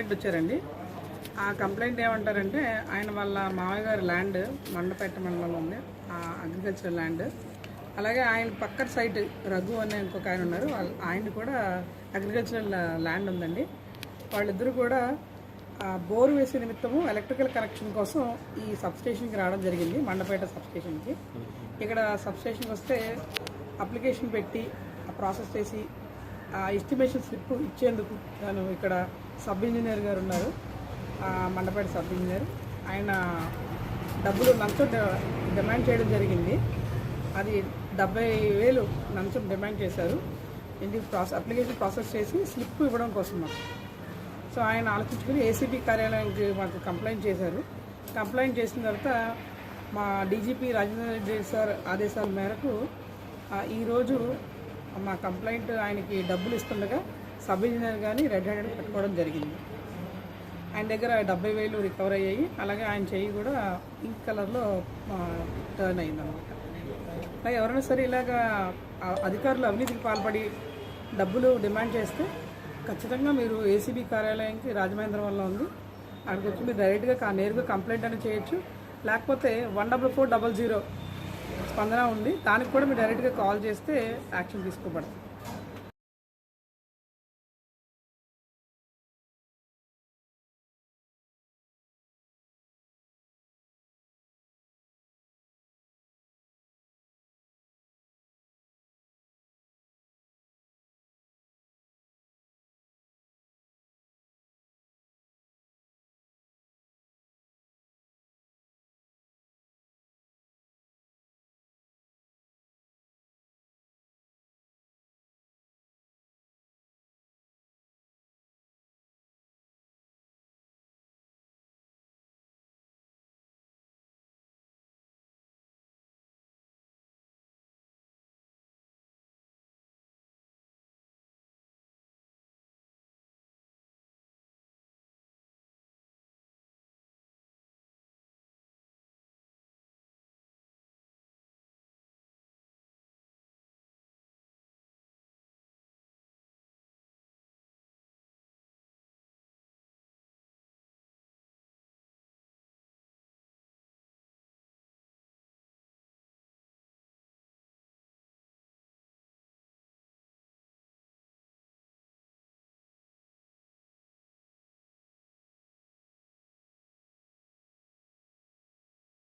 Complaint వచ్చారండి. ఆ complaint ఏమంటారంటే ఆయన వాళ్ళ మామయ్య గారి ల్యాండ్ మండపేట మండలంలో ఉంది. ఆ అగ్రికల్చర్ ల్యాండ్. అలాగే ఆయన పక్కన సైట్ రఘు అనే ఇంకొక ఆయన ఉన్నారు. ఆయన కూడా అగ్రికల్చరల్ ల్యాండ్ ఉందండి. వాళ్ళిద్దరూ కూడా ఆ, వేసే నిమిత్తము ఎలక్ట్రికల్ కనెక్షన్ కోసం ఈ సబ్స్టేషన్కి రావడం జరిగింది మండపేట సబ్స్టేషన్కి. ఇక్కడ సబ్స్టేషన్కి వస్తే అప్లికేషన్ పెట్టి ప్రాసెస్ చేసి ఆ ఎస్టిమేషన్ స్లిప్ ఇచ్చేందుకు నేను ఇక్కడ సబ్ ఇంజనీర్ గారు ఉన్నారు. మండపేట సబ్ ఇంజనీర్ ఆయన డబ్బులు లంచం డిమాండ్ చేయడం జరిగింది. అది డెబ్బై వేలు లంచం డిమాండ్ చేశారు. ఇందుకు ప్రాసెస్ అప్లికేషన్ ప్రాసెస్ చేసి స్లిప్ ఇవ్వడం కోసం మాకు. సో ఆయన ఆలోచించుకుని ఏసీపీ కార్యాలయానికి మాకు కంప్లైంట్ చేశారు. కంప్లైంట్ చేసిన తర్వాత మా డీజీపీ రాజేంద్ర రెడ్డి సార్ ఆదేశాల మేరకు ఈరోజు మా కంప్లైంట్ ఆయనకి డబ్బులు ఇస్తుండగా సబ్ ఇంజనీర్ కానీ రెడ్ హ్యాండెడ్ పెట్టుకోవడం జరిగింది. ఆయన దగ్గర డెబ్బై వేలు రికవర్ అయ్యాయి. అలాగే ఆయన చెయ్యి కూడా పింక్ కలర్లో టర్న్ అయింది అనమాట ఎవరైనా సరే ఇలాగా అధికారులు అవినీతికి పాల్పడి డబ్బులు డిమాండ్ చేస్తే ఖచ్చితంగా మీరు ఏసీబీ కార్యాలయానికి రాజమహేంద్రం వల్ల ఉంది. అక్కడికి వచ్చి మీరు డైరెక్ట్గా నేరుగా కంప్లైంట్ అని చేయొచ్చు. లేకపోతే one double four double zero Spandana ఉంది. దానికి కూడా మీరు డైరెక్ట్గా కాల్ చేస్తే యాక్షన్ తీసుకోబడుతుంది.